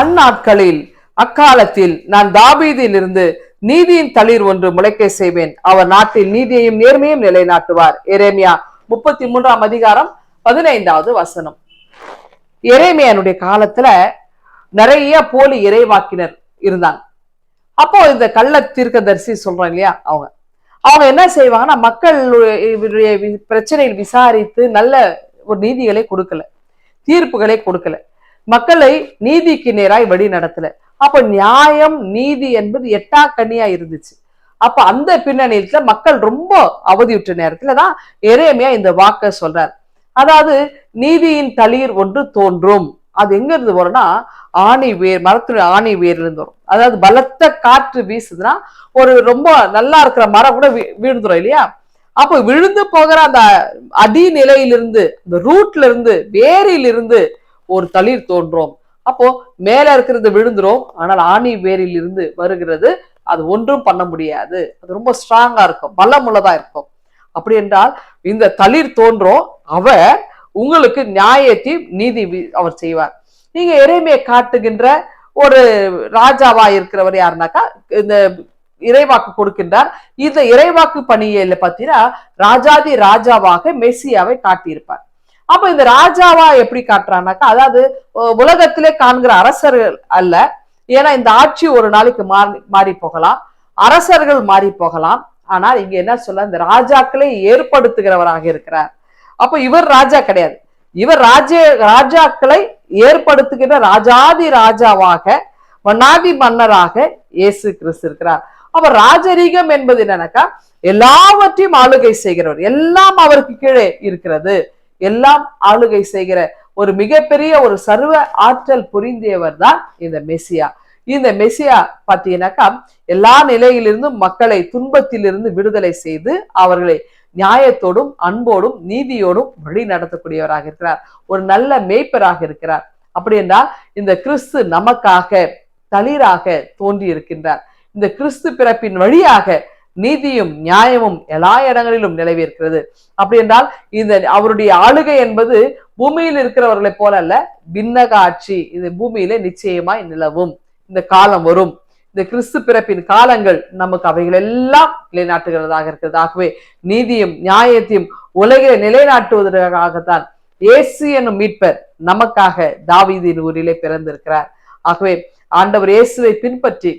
அந்நாட்களில் அக்காலத்தில் நான் தாபீதில் இருந்து நீதியின் தளிர் ஒன்று முளைக்க செய்வேன். அவர் நாட்டில் நீதியையும் நேர்மையும் நிலைநாட்டுவார். எரேமியா முப்பத்தி மூன்றாம் அதிகாரம் பதினைந்தாவது வசனம். எரேமியானுடைய காலத்துல நிறைய போலி இறைவாக்கினர் இருந்தாங்க. அப்போ இந்த கள்ள தீர்க்கதரிசி சொல்றோம் இல்லையா அவங்க. அவங்க என்ன செய்வாங்கன்னா மக்கள் பிரச்சனையில் விசாரித்து நல்ல ஒரு நீதிகளை கொடுக்கல தீர்ப்புகளை கொடுக்கல. மக்களை நீதிக்கு நேராய் வழி நடத்தல. அப்ப நியாயம் நீதி என்பது எட்டா கண்ணியா இருந்துச்சு. அப்ப அந்த பின்னணியில மக்கள் ரொம்ப அவதியுற்ற நேரத்துல தான் எரேமியா இந்த வாக்க சொல்றார். அதாவது நீதியின் தளிர் ஒன்று தோன்றும். அது எங்க இருந்து வரும்னா ஆணி வேர் மரத்துடைய ஆணி வேர்ல இருந்து வரும். அதாவது பலத்த காற்று வீசுதுன்னா ஒரு ரொம்ப நல்லா இருக்கிற மரம் கூட வீ- விழுந்துரும் இல்லையா? அப்போ விழுந்து போகிற அந்த அடிநிலையிலிருந்து இந்த அந்த ரூட்ல இருந்து வேரிலிருந்து ஒரு தளிர் தோன்றும். அப்போ மேல இருக்கிறது விழுந்துரும் ஆனால் ஆணி வேரில் இருந்து வருகிறது. அது ஒன்றும் பண்ண முடியாது. அது ரொம்ப ஸ்ட்ராங்கா இருக்கும் பலமுள்ளதா இருக்கும். அப்படி என்றால் இந்த தளிர் தோன்றும் அவர் உங்களுக்கு நியாயத்தை நீதி அவர் செய்வார். நீங்க இறைமையை காட்டுகின்ற ஒரு ராஜாவா இருக்கிறவர் யாருனாக்கா இந்த இறைவாக்கு கொடுக்கின்றார். இந்த இறைவாக்கு பணியில பார்த்தீங்கன்னா ராஜாதி ராஜாவாக மெஸ்ஸியாவை காட்டியிருப்பார். அப்ப இந்த ராஜாவா எப்படி காட்டுறானாக்கா அதாவது உலகத்திலே காண்கிற அரசர்கள் அல்ல. ஏன்னா இந்த ஆட்சி ஒரு நாளைக்கு மாறி மாறி போகலாம். அரசர்கள் மாறி போகலாம். ஆனால் இங்க என்ன சொல்ல இந்த ராஜாக்களை ஏற்படுத்துகிறவராக இருக்கிறார். அப்ப இவர் ராஜா கிடையாது. இவர் ராஜ ராஜாக்களை ஏற்படுத்துகிற ராஜாதி ராஜாவாக மன்னாதி மன்னராக இயேசு கிறிஸ்து இருக்கிறார். அப்ப ராஜரீகம் என்பது என்னன்னாக்கா எல்லாவற்றையும் ஆளுகை செய்கிறவர். எல்லாம் அவருக்கு கீழே இருக்கிறது. எல்லாம் ஆளுகை செய்கிற ஒரு மிகப்பெரிய ஒரு சர்வ ஆற்றல் புரிந்தியவர் தான் இந்த மெசியா. இந்த மெசியா பார்த்தீங்கன்னாக்கா எல்லா நிலையிலிருந்தும் மக்களை துன்பத்திலிருந்து விடுதலை செய்து அவர்களை நியாயத்தோடும் அன்போடும் நீதியோடும் வழி நடத்தக்கூடியவராக இருக்கிறார். ஒரு நல்ல மேய்ப்பராக இருக்கிறார். அப்படி என்றால் இந்த கிறிஸ்து நமக்காக தளிராக தோன்றி இருக்கின்றார் இந்த கிறிஸ்து பிறப்பின் வழியாக நீதியும் நியாயமும் எல்லா இடங்களிலும் நிலவியிருக்கிறது. அப்படி என்றால் இந்த அவருடைய ஆளுகை என்பது பூமியில் இருக்கிறவர்களை போல அல்ல பின்னக ஆட்சி இது பூமியிலே நிச்சயமாய் நிலவும். இந்த காலம் வரும். இந்த கிறிஸ்து பிறப்பின் காலங்கள் நமக்கு அவைகள் எல்லாம் நிலைநாட்டுகிறதாக இருக்கிறது. ஆகவே நீதியும் நியாயத்தையும் உலகில நிலைநாட்டுவதற்காகத்தான் இயேசு என்னும் மீட்பர் நமக்காக தாவீதின் ஊரிலே பிறந்திருக்கிறார். ஆகவே ஆண்டவர் இயேசுவை பின்பற்றி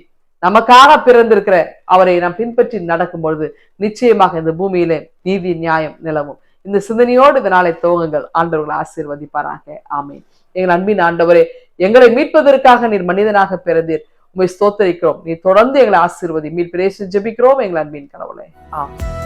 நமக்காக பிறந்திருக்கிற அவரை நாம் பின்பற்றி நடக்கும் பொழுது நிச்சயமாக இந்த பூமியிலே நீதி நியாயம் நிலவும். இந்த சிந்தனையோடு இந்த நாளை துவங்குங்கள். ஆண்டவர்களை ஆசீர்வதிப்பாராக. ஆமென். எங்கள் அன்பின் ஆண்டவரே எங்களை மீட்பதற்காக நீர் மனிதனாக பிறந்தீர். உண்மை ஸ்தோத்தரிக்கிறோம். நீ தொடர்ந்து எங்களை ஆசீர்வதி. மீட் பிரேசு ஜெபிக்கிறோம். எங்கள் அன்பின் கடவுளை ஆமென்.